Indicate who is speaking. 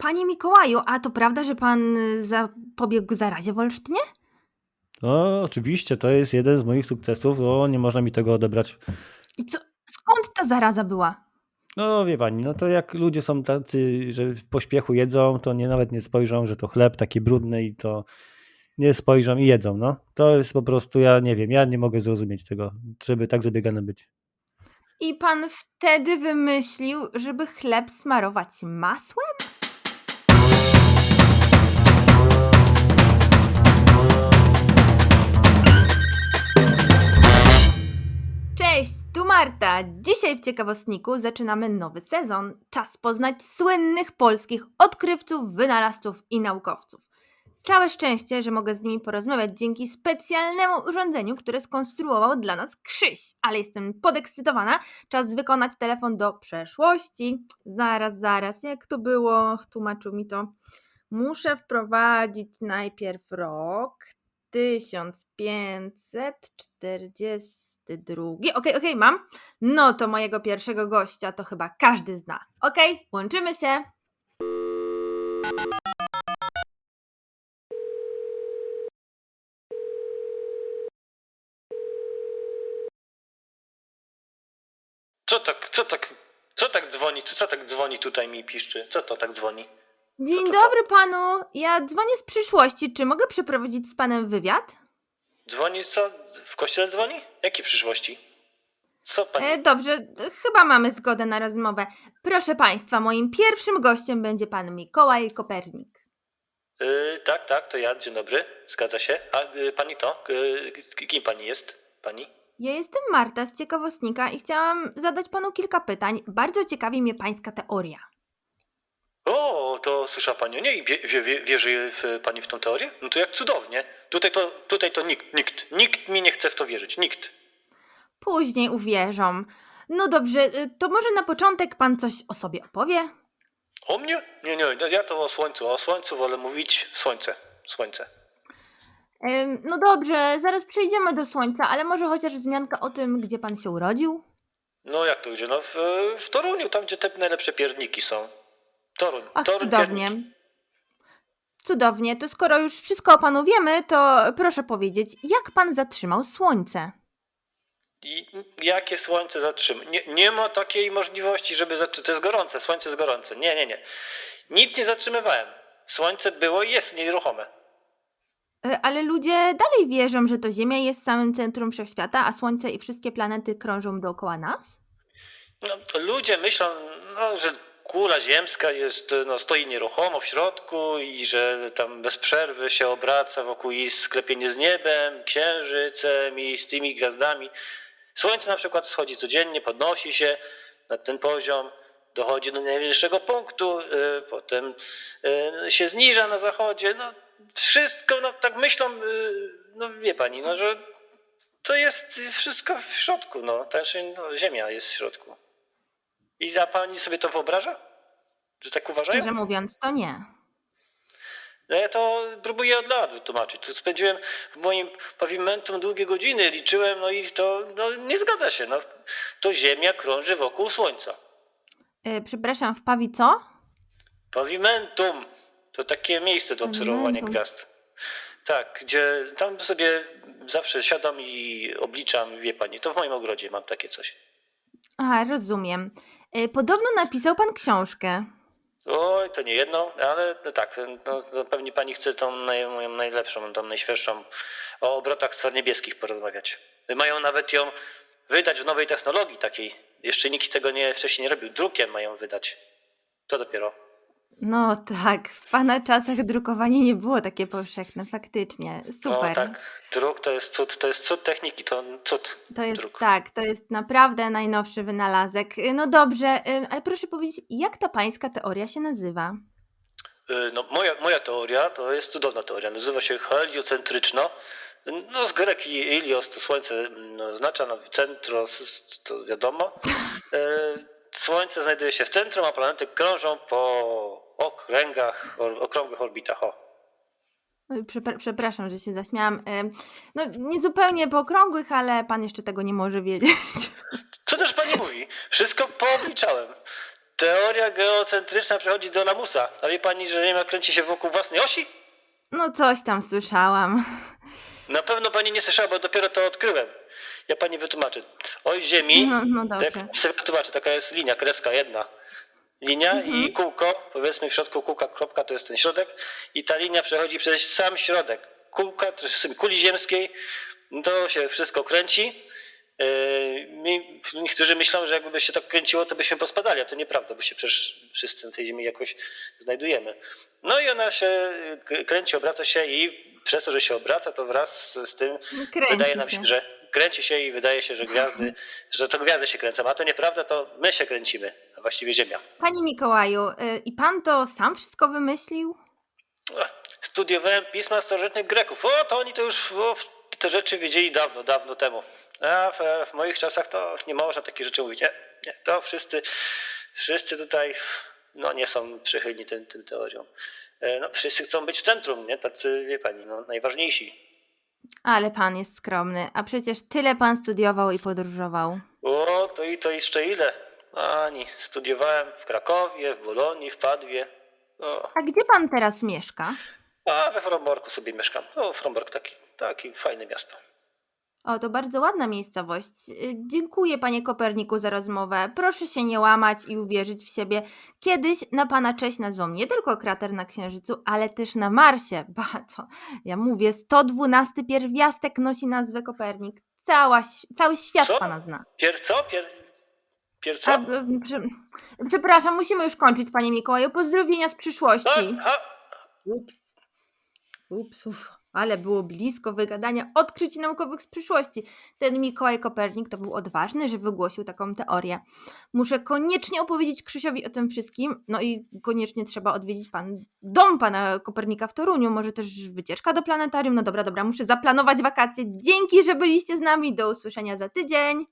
Speaker 1: Panie Mikołaju, a to prawda, że pan y, zapobiegł zarazie w Olsztynie?
Speaker 2: No, oczywiście, to jest jeden z moich sukcesów. O, nie można mi tego odebrać.
Speaker 1: I co, skąd ta zaraza była?
Speaker 2: No, wie pani, no to jak ludzie są tacy, że w pośpiechu jedzą, to nie nawet nie spojrzą, że to chleb taki brudny i to nie spojrzą i jedzą, no. To jest po prostu, ja nie wiem, ja nie mogę zrozumieć tego, żeby tak zabiegane być.
Speaker 1: I pan wtedy wymyślił, żeby chleb smarować masłem? Cześć, tu Marta. Dzisiaj w Ciekawostniku zaczynamy nowy sezon. Czas poznać słynnych polskich odkrywców, wynalazców i naukowców. Całe szczęście, że mogę z nimi porozmawiać dzięki specjalnemu urządzeniu, które skonstruował dla nas Krzyś. Ale jestem podekscytowana. Czas wykonać telefon do przeszłości. Zaraz, zaraz, jak to było? Tłumaczył mi to. Muszę wprowadzić najpierw rok 1542. Okej, okej, mam. No to mojego pierwszego gościa to chyba każdy zna. Okej, łączymy się.
Speaker 3: Co tak, co tak, co tak dzwoni, co tak dzwoni tutaj mi piszczy? Co to tak dzwoni?
Speaker 1: Dzień dobry panu. Ja dzwonię z przyszłości. Czy mogę przeprowadzić z panem wywiad?
Speaker 3: Dzwoni co? W kościele dzwoni? Jakiej przyszłości? Co pani?
Speaker 1: E, dobrze, chyba mamy zgodę na rozmowę. Proszę państwa, moim pierwszym gościem będzie pan Mikołaj Kopernik.
Speaker 3: Y, tak, tak, to ja, dzień dobry, zgadza się. A y, pani to? Y, kim pani jest? Pani?
Speaker 1: Ja jestem Marta z Ciekawostnika i chciałam zadać panu kilka pytań. Bardzo ciekawi mnie pańska teoria.
Speaker 3: O, to słyszała pani o niej? Wie, wie, wie, wierzy w, pani w tą teorię? No to jak cudownie. Tutaj to, tutaj to nikt, nikt, nikt mi nie chce w to wierzyć, nikt.
Speaker 1: Później uwierzą. No dobrze, y, to może na początek pan coś o sobie opowie?
Speaker 3: O mnie? Nie, nie, ja to o słońcu, o słońcu wolę mówić słońce, słońce.
Speaker 1: Ym, No dobrze, zaraz przejdziemy do słońca, ale może chociaż wzmianka o tym, gdzie pan się urodził?
Speaker 3: No jak to gdzie? No w, w Toruniu, tam gdzie te najlepsze pierniki są. Toruń.
Speaker 1: Ach,
Speaker 3: Toruń
Speaker 1: cudownie.
Speaker 3: pierniki.
Speaker 1: Cudownie, to skoro już wszystko o panu wiemy, to proszę powiedzieć, jak pan zatrzymał słońce?
Speaker 3: I jakie słońce zatrzyma? Nie, nie ma takiej możliwości, żeby zatrzymać. To jest gorące, słońce jest gorące. Nie, nie, nie. Nic nie zatrzymywałem. Słońce było i jest nieruchome.
Speaker 1: E, Ale ludzie dalej wierzą, że to Ziemia jest samym centrum wszechświata, a Słońce i wszystkie planety krążą dookoła nas?
Speaker 3: No, ludzie myślą, no, że kula ziemska jest, no, stoi nieruchomo w środku i że tam bez przerwy się obraca wokół i sklepienie z niebem, księżycem i z tymi gwiazdami. Słońce na przykład wschodzi codziennie, podnosi się na ten poziom, dochodzi do najwyższego punktu, y, potem y, się zniża na zachodzie. No, wszystko, no, tak myślą, y, no wie pani, no, że to jest wszystko w środku, no. Znaczy, no, Ziemia jest w środku. I a pani sobie to wyobraża? Że tak uważają?
Speaker 1: Szczerze mówiąc, to nie.
Speaker 3: No ja to próbuję od lat wytłumaczyć. Tu spędziłem w moim pawimentum długie godziny, liczyłem, no i to no, nie zgadza się. No, to Ziemia krąży wokół Słońca.
Speaker 1: E, przepraszam, w Pawi co?
Speaker 3: Pawimentum to takie miejsce do obserwowania
Speaker 1: Pawimentum.
Speaker 3: gwiazd. Tak, gdzie tam sobie zawsze siadam i obliczam, wie pani, to w moim ogrodzie mam takie coś.
Speaker 1: A, rozumiem. E, Podobno napisał pan książkę.
Speaker 3: Oj, to nie jedno, ale tak, no, no pewnie pani chce tą naj, moją najlepszą, tą najświeższą o obrotach sfer niebieskich porozmawiać. Mają nawet ją wydać w nowej technologii takiej. Jeszcze nikt tego nie, wcześniej nie robił. Drukiem mają wydać. To dopiero.
Speaker 1: No tak, w pana czasach drukowanie nie było takie powszechne, faktycznie. Super.
Speaker 3: No tak, druk to jest cud, to jest cud techniki, to cud.
Speaker 1: To jest
Speaker 3: druk.
Speaker 1: tak, to jest naprawdę najnowszy wynalazek. Y, No dobrze, y, ale proszę powiedzieć, jak ta pańska teoria się nazywa?
Speaker 3: Y, No, moja, moja teoria to jest cudowna teoria. Nazywa się heliocentryczna. No, z greki ilios to słońce no, oznacza, no, centros to wiadomo. Słońce znajduje się w centrum, a planety krążą po okręgach, okrągłych orbitach. O.
Speaker 1: Oj, przepra- Przepraszam, że się zaśmiałam. Y, No, nie zupełnie po okrągłych, ale pan jeszcze tego nie może wiedzieć.
Speaker 3: Co też pani mówi? Wszystko poobliczałem. Teoria geocentryczna przechodzi do lamusa. A wie pani, że Ziemia kręci się wokół własnej osi?
Speaker 1: No coś tam słyszałam.
Speaker 3: Na pewno pani nie słyszała, bo dopiero to odkryłem. Ja pani wytłumaczę. Oś Ziemi,
Speaker 1: No, no
Speaker 3: tak,
Speaker 1: dobrze.
Speaker 3: sobie wytłumaczę, taka jest linia, kreska jedna. Linia
Speaker 1: Mhm.
Speaker 3: i kółko, powiedzmy w środku kółka kropka to jest ten środek i ta linia przechodzi przez sam środek kółka, kuli ziemskiej, to się wszystko kręci. Yy, Niektórzy myślą, że jakby się tak kręciło, to byśmy pospadali, a to nieprawda, bo się przecież wszyscy na tej ziemi jakoś znajdujemy. No i ona się k- kręci, obraca się i przez to, że się obraca, to wraz z tym wydaje
Speaker 1: Kręci
Speaker 3: nam
Speaker 1: się.
Speaker 3: się, że kręci się i wydaje się, że gwiazdy, że to gwiazdy się kręcą, a to nieprawda, to my się kręcimy, właściwie Ziemia.
Speaker 1: Panie Mikołaju, y, i pan to sam wszystko wymyślił?
Speaker 3: Studiowałem pisma starożytnych Greków. O, to oni to już o, te rzeczy wiedzieli dawno, dawno temu. A w, w moich czasach to nie można takich rzeczy mówić. Nie, nie, to wszyscy, wszyscy tutaj no, nie są przychylni tym, tym teoriom. E, No, wszyscy chcą być w centrum, nie? Tacy, wie pani, no, najważniejsi.
Speaker 1: Ale pan jest skromny, a przecież tyle pan studiował i podróżował.
Speaker 3: O, to i to jeszcze ile? Ani, studiowałem w Krakowie, w Bolonii, w Padwie. O,
Speaker 1: A gdzie pan teraz mieszka?
Speaker 3: a we Fromborku sobie mieszkam. O, Frombork taki, taki fajne miasto.
Speaker 1: O, to bardzo ładna miejscowość. Dziękuję, panie Koperniku, za rozmowę. Proszę się nie łamać i uwierzyć w siebie. Kiedyś na pana cześć nazwą nie tylko krater na Księżycu, ale też na Marsie. Ba, to ja mówię, 112 pierwiastek nosi nazwę Kopernik. Cała, cały świat
Speaker 3: Co?
Speaker 1: pana zna.
Speaker 3: Pier co? Pier, pier co?
Speaker 1: A, prze, przepraszam, musimy już kończyć, panie Mikołaju. Pozdrowienia z przyszłości.
Speaker 3: A, a,
Speaker 1: Ups. Ups, uf. Ale było blisko wygadania odkryć naukowych z przyszłości. Ten Mikołaj Kopernik to był odważny, że wygłosił taką teorię. Muszę koniecznie opowiedzieć Krzysiowi o tym wszystkim. No i koniecznie trzeba odwiedzić pan dom pana Kopernika w Toruniu. Może też wycieczka do planetarium. No dobra, dobra, muszę zaplanować wakacje. Dzięki, że byliście z nami. Do usłyszenia za tydzień.